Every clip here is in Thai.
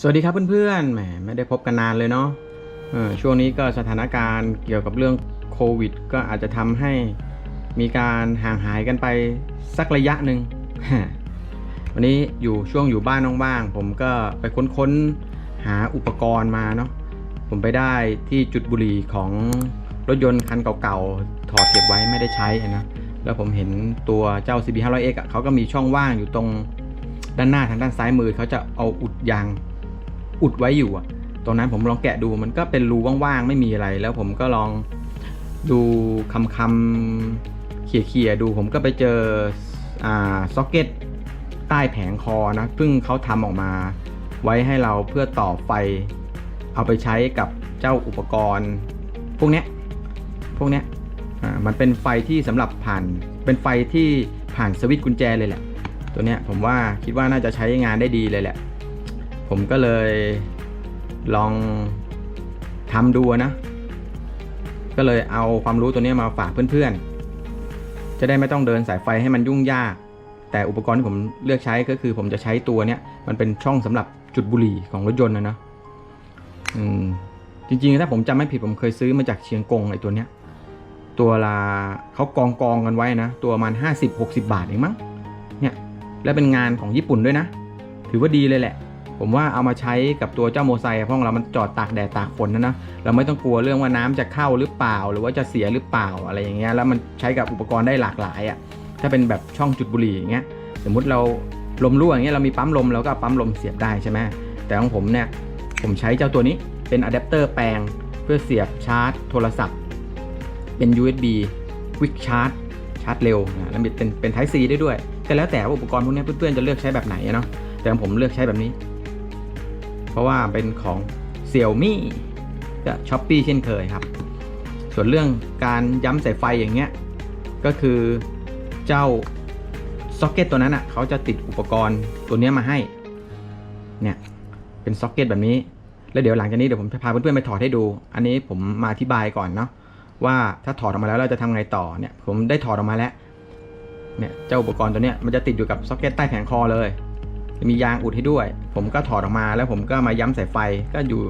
สวัสดีครับเพื่อนๆ แหมไม่ได้พบกันนานเลยเนาะออช่วงนี้ก็สถานการณ์เกี่ยวกับเรื่องโควิด ก็อาจจะทำให้มีการห่างหายกันไปสักระยะหนึ่ง วันนี้อยู่ช่วงอยู่บ้านว่างๆ ผมก็ไปค้นๆ หาอุปกรณ์มาเนาะ ผมไปได้ที่จุดบุหรี่ของรถยนต์คันเก่าๆ ถอดเก็บไว้ไม่ได้ใช้นะ แล้วผมเห็นตัวเจ้า CB 5 0 0 X อะเขาก็มีช่องว่างอยู่ตรงด้านหน้าทางด้านซ้ายมือเขาจะเอาอุดยาง อุดไว้อยู่อะตรงนั้นผมลองแกะดูมันก็เป็นรูว่างๆไม่มีอะไร แล้วผมก็ลองดูคำคำๆเขี่ยๆดูผมก็ไปเจออ่าซ็อกเก็ตใต้แผงคอนะซึ่งเขาทำออกมาไว้ให้เราเพื่อต่อไฟ เอาไปใช้กับเจ้าอุปกรณ์ พวกเนี้ยพวกเนี้ยมันเป็นไฟที่สำหรับผ่านเป็นไฟที่ผ่านสวิตช์กุญแจเลยแหละ ตัวเนี้ยผมว่าคิดว่าน่าจะใช้งานได้ดีเลยแหละ ผมก็เลยลองทำดูนะ ก็เลยเอาความรู้ตัวนี้มาฝากเพื่อนๆ จะได้ไม่ต้องเดินสายไฟให้มันยุ่งยาก แต่อุปกรณ์ที่ผมเลือกใช้ก็คือผมจะใช้ตัวเนี้ยมันเป็นช่องสำหรับจุดบุหรี่ของรถยนต์นะนะอืมจริงๆ ถ้าผมจำไม่ผิดผมเคยซื้อมาจากเชียงกงไอ้ตัวเนี้ยตัวละเขากองกองกันไว้นะ ตัวประมันห้าสิบหกสิบาทเองมั้งเนี่ย แล้วเป็นงานของญี่ปุ่นด้วยนะ ถือว่าดีเลยแหละ ผมว่าเอามาใช้กับตัวเจ้าโมไซเพราะของเรามันจอดตากแดดตากฝนนะนะเราไม่ต้องกลัวเรื่องว่าน้ำจะเข้าหรือเปล่า หรือว่าจะเสียหรือเปล่าอะไรอย่างเงี้ยแล้วมันใช้กับอุปกรณ์ได้หลากหลายอะ่ะถ้าเป็นแบบช่องจุดบุหรี่อย่างเงี้ยสมมุติเราลมรั่วอย่างเงี้ยเรามีปั๊มลมเราก็ปั๊มลมเสียบได้ใช่ไหมแต่ของผมเนี่ยผมใช้เจ้าตัวนี้เป็นอะแดปเตอร์แปลงเพื่อเสียบชาร์จ โทรศัพท์ เป็น USB Quick Charge ชาร์จเร็วนะแล้วเป็นเป็น Type C ได้ด้วย ก็แล้วแต่ว่าอุปกรณ์พวกนี้เพื่อนๆจะเลือกใช้แบบไหนเนาะแต่ของผมเลือกใช้แบบนี้ เพราะว่าเป็นของ Xiaomi กับ Shopee เช่นเคยครับ ส่วนเรื่องการย้ำสายไฟอย่างเงี้ย ก็คือเจ้าซ็อกเก็ตตัวนั้นอะเขาจะติดอุปกรณ์ตัวเนี้ยมาให้ เนี่ยเป็นซ็อกเก็ตแบบนี้ แล้วเดี๋ยวหลังจากนี้เดี๋ยวผมจะพาเพื่อนๆไปถอดให้ดู อันนี้ผมมาอธิบายก่อนเนาะว่าถ้าถอดออกมาแล้วเราจะทำไงต่อเนี่ย ผมได้ถอดออกมาแล้ว เนี่ยเจ้าอุปกรณ์ตัวเนี้ยมันจะติดอยู่กับซ็อกเก็ตใต้แผงคอเลย จะมียางอุดให้ด้วย ผมก็ถอดออกมาแล้วผมก็มาย้ำสายไฟก็อยู่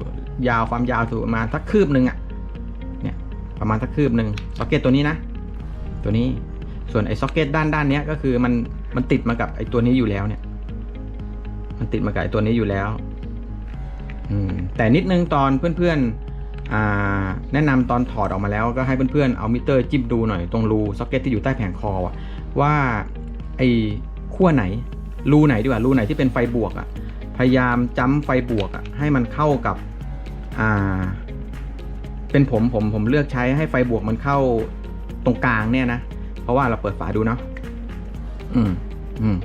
ยาวความยาวถูกประมาณสักคืบหนึ่งอะเนี่ยประมาณสักคืบหนึ่งซ็อกเก็ตตัวนี้นะ ตัวนี้ส่วนไอ้ซ็อกเก็ตด้านด้านเนี้ยก็คือมันมันติดมากับไอ้ตัวนี้อยู่แล้วเนี่ย มันติดมากับไอ้ตัวนี้อยู่แล้วอืมแต่นิดนึงตอนเพื่อนๆแนะนำตอนถอดออกมาแล้วก็ให้เพื่อนๆเอามิเตอร์จิ้มดูหน่อยตรงรูซ็อกเก็ตที่อยู่ใต้แผงคออะว่าไอ้ขั้วไหน รูไหนดีกว่ารูไหนที่เป็นไฟบวกอะ่ะพยายามจ้ำไฟบวกอะ่ะให้มันเข้ากับอ่าเป็นผมผมผมเลือกใช้ให้ไฟบวกมันเข้าตรงกลางเนี่ยนะเพราะว่าเราเปิดฝาดูเนาะอืมอืม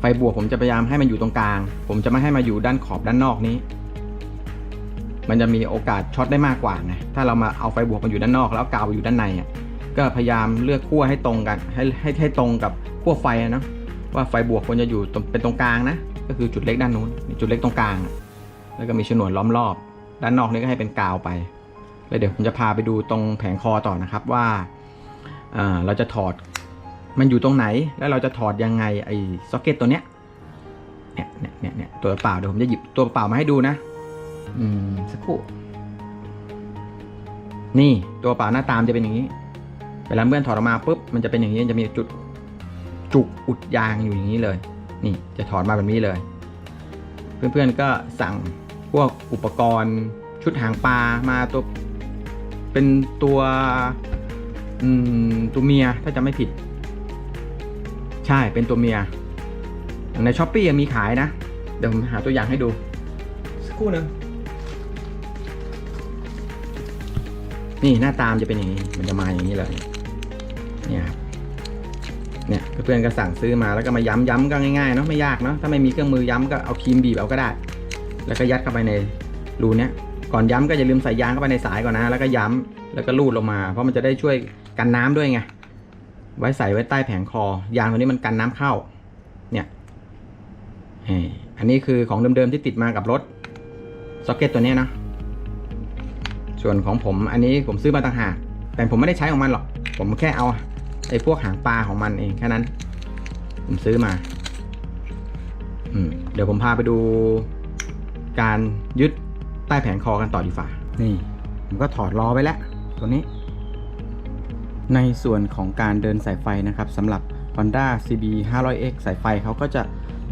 ไฟบวกผมจะพยายามให้มันอยู่ตรงกลาง ผมจะไม่ให้มาอยู่ด้านขอบด้านนอกนี้ มันจะมีโอกาสช็อตได้มากกว่าไงถ้าเรามาเอาไฟบวกมาอยู่ด้านนอก แล้วกาวอยู่ด้านในอะก็พยายามเลือกขั้วให้ตรงกัน ให้ให้ให้ตรงกับขั้วไฟอะเนาะ ว่าไฟบวกควรจะอยู่เป็นตรงกลางนะ ก็คือจุดเล็กด้านนู้นจุดเล็กตรงกลาง แล้วก็มีฉนวนล้อมรอบ ด้านนอกนี่ก็ให้เป็นกาวไป แล้วเดี๋ยวผมจะพาไปดูตรงแผงคอต่อนะครับว่าเราจะถอดมันอยู่ตรงไหน แล้วเราจะถอดยังไงไอ้ซ็อกเก็ตตัวเนี้ยเนี่ยเนี่ยเนี่ยเนี่ยตัวเปล่าเดี๋ยวผมจะหยิบตัวเปล่ามาให้ดูนะ อืมสักครู่ นี่ตัวเปล่าหน้าตามจะเป็นอย่างนี้เวลาเพื่อนถอดออกมาปุ๊บมันจะเป็นอย่างนี้จะมีจุด จุกอุดยางอยู่อย่างนี้เลย นี่จะถอดมาแบบนี้เลย เพื่อนๆก็สั่งพวกอุปกรณ์ชุดหางปลามาตัวเป็นตัวตัวเมียถ้าจำไม่ผิด ใช่เป็นตัวเมียในช้อปปี้มีขายนะ เดี๋ยวผมหาตัวอย่างให้ดู สักครู่หนึงนี่หน้าตามจะเป็นอย่างนี้ มันจะมาอย่างนี้เลยเนี่ยครับ เนี่ยเพื่อนก็สั่งซื้อมาแล้วก็มาย้ำย้ำก็ง่ายๆเนาะไม่ยากเนาะถ้าไม่มีเครื่องมือย้ำก็เอาครีมบีบเอาก็ได้ แล้วก็ยัดเข้าไปในรูเนี้ยก่อนย้ำก็อย่าลืมใส่ยางเข้าไปในสายก่อนนะ แล้วก็ย้ำแล้วก็ลูดลงมา เพราะมันจะได้ช่วยกันน้ำด้วยไงไว้ใส่ไว้ใต้แผงคอ ยางตัวนี้มันกันน้ำเข้า เนี่ยเฮ้อันนี้คือของเดิมๆที่ติดมากับรถซ็อกเก็ตตัวนี้นะส่วนของผมอันนี้ผมซื้อมาต่างหากแต่ผมไม่ได้ใช้ของมันหรอก ผมแค่เอา ไอ้พวกหางปลาของมันเองแค่นั้น ผมซื้อมา อืม เดี๋ยวผมพาไปดู การยึดใต้แผงคอกันต่อดีฝ่า นี่ ผมก็ถอดล้อไว้แล้ว ตัวนี้ ในส่วนของการเดินสายไฟนะครับสำหรับ Honda CB 500X สายไฟเขาก็จะ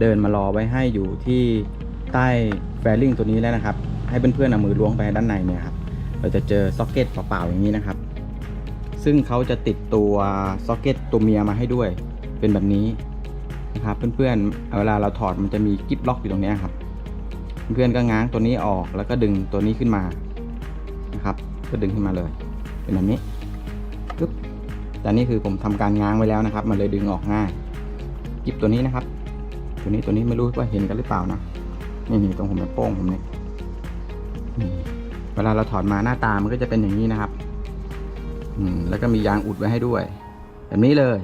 เดินมารอไว้ให้อยู่ที่ใต้แฟลิงตัวนี้แล้วนะครับ ให้เพื่อนๆเอามือล้วงไปด้านในเนี่ยครับ เราจะเจอซ็อกเก็ตเปล่าๆอย่างนี้นะครับ ซึ่งเขาจะติดตัวซ็อกเก็ตตัวเมียมาให้ด้วย เป็นแบบนี้นะครับเพื่อนๆเวลาเราถอดมันจะมีกิ๊บล็อกอยู่ตรงนี้ครับ เพื่อนๆก็ง้างตัวนี้ออกแล้วก็ดึงตัวนี้ขึ้นมานะครับ ก็ดึงขึ้นมาเลย เป็นแบบนี้ปึ๊บแต่นี่คือผมทำการง้างไว้แล้วนะครับ มันเลยดึงออกง่ายหยิบตัวนี้นะครับ ตัวนี้ตัวนี้ไม่รู้ว่าเห็นกันหรือเปล่านะนี่นี่ตรงผมในวโป้งผมเนี่ยนี่เวลาเราถอดมาหน้าตามันก็จะเป็นอย่างนี้นะครับ อืมแล้วก็มียางอุดไว้ให้ด้วย แบบนี้เลย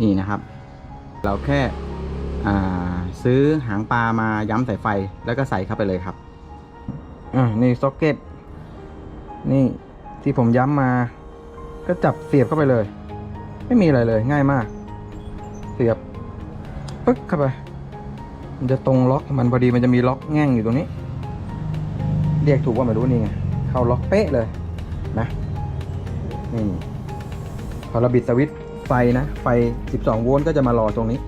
นี่นะครับ เราแค่ซื้อหางปลามาย้ำสายไฟแล้วก็ใส่เข้าไปเลยครับอ่านี่ซ็อกเก็ตนี่ที่ผมย้ำมา ก็จับเสียบเข้าไปเลย ไม่มีอะไรเลยง่ายมาก เสียบปึ๊กเข้าไป มันจะตรงล็อกมันพอดีมันจะมีล็อกแง่งอยู่ตรงนี้ เรียกถูกว่าไม่รู้นี่ไงเข้าล็อกเป๊ะเลย นะนี่พอเราบิดสวิตช์ไฟนะ ไฟ 12 โวลต์ก็จะมารอตรงนี้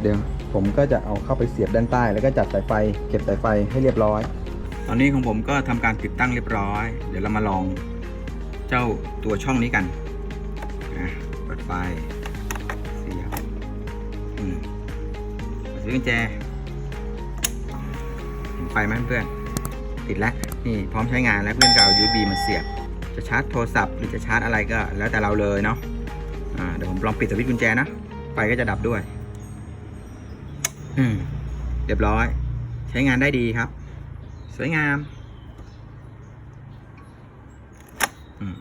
เดี๋ยวผมก็จะเอาเข้าไปเสียบด้านใต้ แล้วก็จัดสายไฟ เก็บสายไฟให้เรียบร้อย ตอนนี้ของผมก็ทำการติดตั้งเรียบร้อย เดี๋ยวเรามาลองเจ้าตัวช่องนี้กันนะเปิดไฟเสียบอืมเสียบกุญแจไฟไหมเพื่อน ติดแล้วนี่พร้อมใช้งานแล้วเพื่อนก็เอา USB มาเสียบ จะชาร์จโทรศัพท์หรือจะชาร์จอะไรก็แล้วแต่เราเลยเนาะะเดี๋ยวผมลองปิดสวิตช์กุญแจนะไฟก็จะดับด้วย อืมเรียบร้อย ใช้งานได้ดีครับ สวยงาม อืม